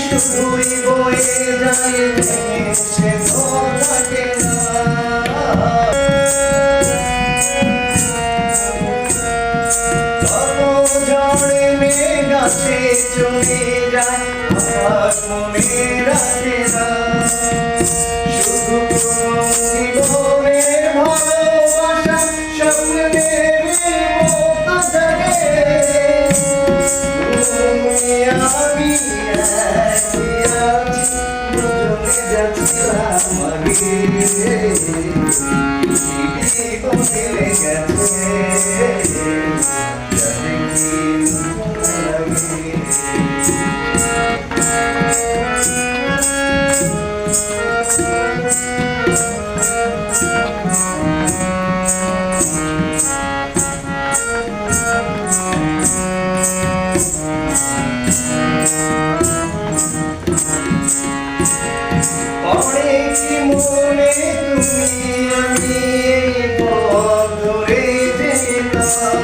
শুধুই বয়ে যায় সে ধর থাকে জড়ে মেঘ আছে চলে যায় আমার মনে রাখে না Thank you.